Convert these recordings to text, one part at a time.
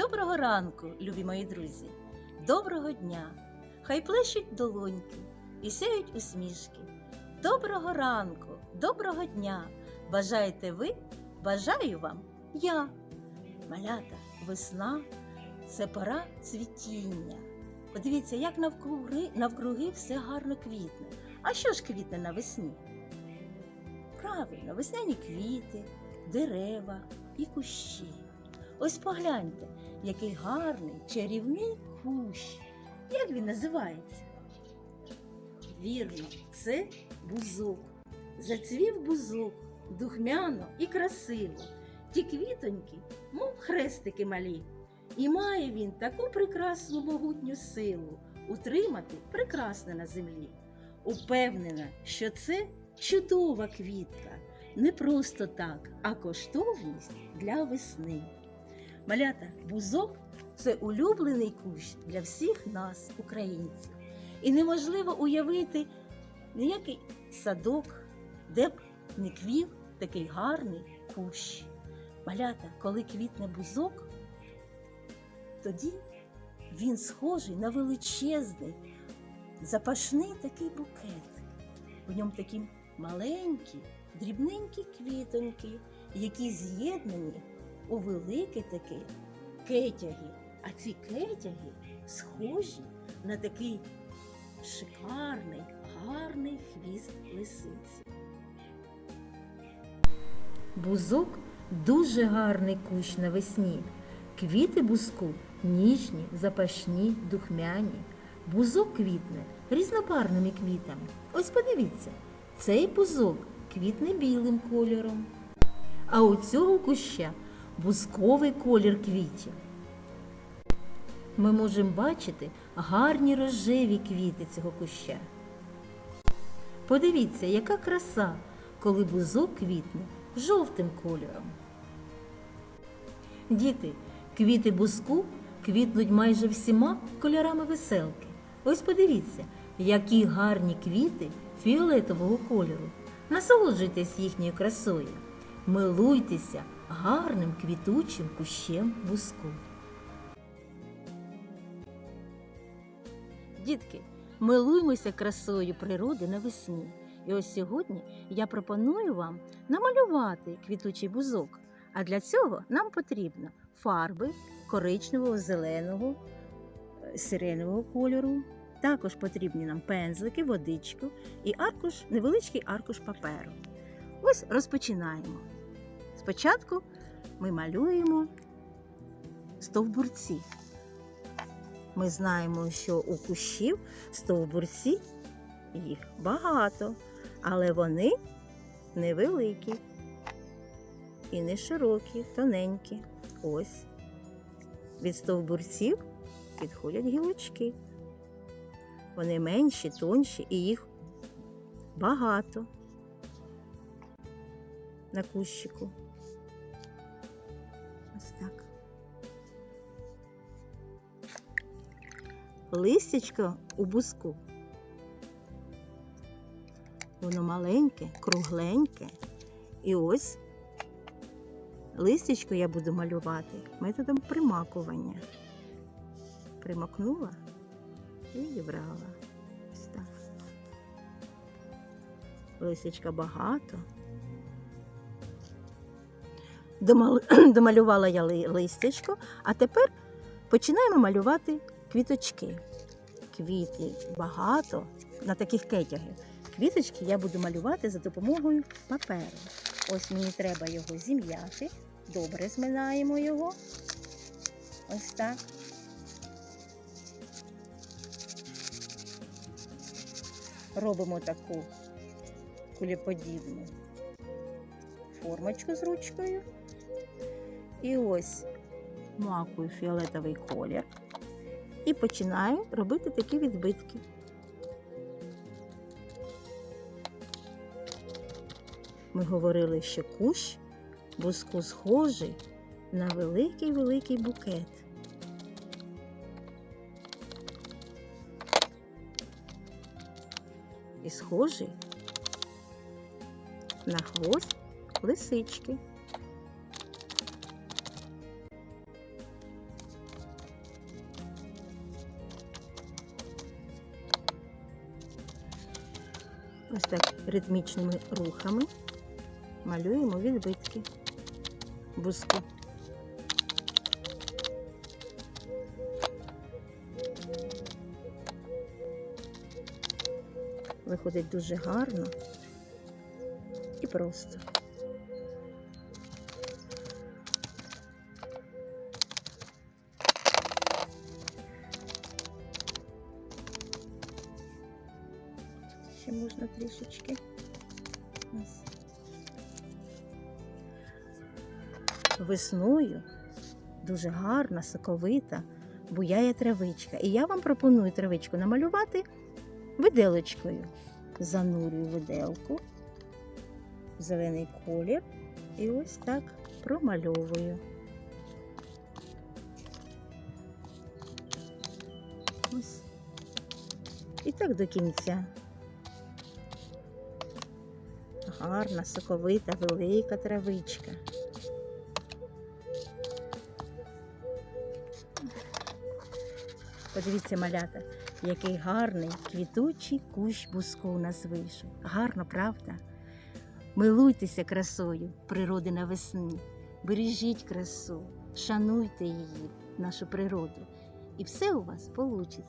Доброго ранку, любі мої друзі! Доброго дня! Хай плещуть долоньки і сяють усмішки. Доброго ранку, доброго дня! Бажаєте ви? Бажаю вам я. Малята, весна це пора цвітіння. Подивіться, як навкруги, навкруги все гарно квітне. А що ж квітне навесні? Правильно, весняні квіти, дерева і кущі. Ось погляньте, який гарний чарівний кущ. Як він називається? Вірно, це бузок. Зацвів бузок духмяно і красиво. Ті квітоньки, мов хрестики малі. І має він таку прекрасну могутню силу утримати прекрасне на землі. Упевнена, що це чудова квітка, не просто так, а коштовність для весни. Малята, бузок це улюблений кущ для всіх нас, українців. І неможливо уявити ніякий садок, де б не квів такий гарний кущ. Малята, коли квітне бузок, тоді він схожий на величезний, запашний такий букет. В ньому такі маленькі, дрібненькі квітоньки, які з'єднані у великі такі кетяги. А ці кетяги схожі на такий шикарний, гарний хвіст лисиці. Бузок дуже гарний кущ навесні. Квіти бузку ніжні, запашні, духмяні. Бузок квітне різнобарвними квітами. Ось подивіться, цей бузок квітне білим кольором. А у цього куща бузковий колір квітів. Ми можемо бачити гарні рожеві квіти цього куща. Подивіться, яка краса, коли бузок квітне жовтим кольором. Діти, квіти бузку квітнуть майже всіма кольорами веселки. Ось подивіться, які гарні квіти фіолетового кольору. Насолоджуйтесь їхньою красою. Милуйтеся гарним квітучим кущем бузку. Дітки, милуймося красою природи навесні. І ось сьогодні я пропоную вам намалювати квітучий бузок. А для цього нам потрібно фарби коричневого, зеленого, е, сиренового кольору. Також потрібні нам пензлики, водичку і аркуш, невеличкий аркуш паперу. Ось розпочинаємо. Спочатку ми малюємо стовбурці. Ми знаємо, що у кущів стовбурці їх багато, але вони невеликі і не широкі, тоненькі. Ось від стовбурців підходять гілочки. Вони менші, тонші і їх багато на кущику. Листячко у буску. Воно маленьке, кругленьке. І ось листячко я буду малювати методом примакування. Примакнула і зібрала. Ось так. Листячка багато. Домалювала я ли- листячко, а тепер починаємо малювати квіточки. Квіти багато на таких кетягах. Квіточки я буду малювати за допомогою паперу. Ось мені треба його зім'яти. Добре зминаємо його. Ось так. Робимо таку кулеподібну формочку з ручкою. І ось макую фіолетовий колір і починаю робити такі відбитки. Ми говорили, що кущ буску схожий на великий-великий букет. І схожий на хвост лисички. Ось так ритмічними рухами малюємо відбитки буску. Виходить дуже гарно і просто. Ще можна трішечки. Ось. Весною дуже гарна, соковита, буяє травичка. І я вам пропоную травичку намалювати виделочкою. Занурюю виделку в зелений колір і ось так промальовую. Ось. І так до кінця. Гарна, соковита, велика травичка. Подивіться, малята, який гарний квітучий кущ буску у нас вийшов. Гарно, правда? Милуйтеся красою природи навесні, бережіть красу, шануйте її, нашу природу, і все у вас вийде.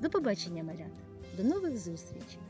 До побачення, малята, до нових зустрічей!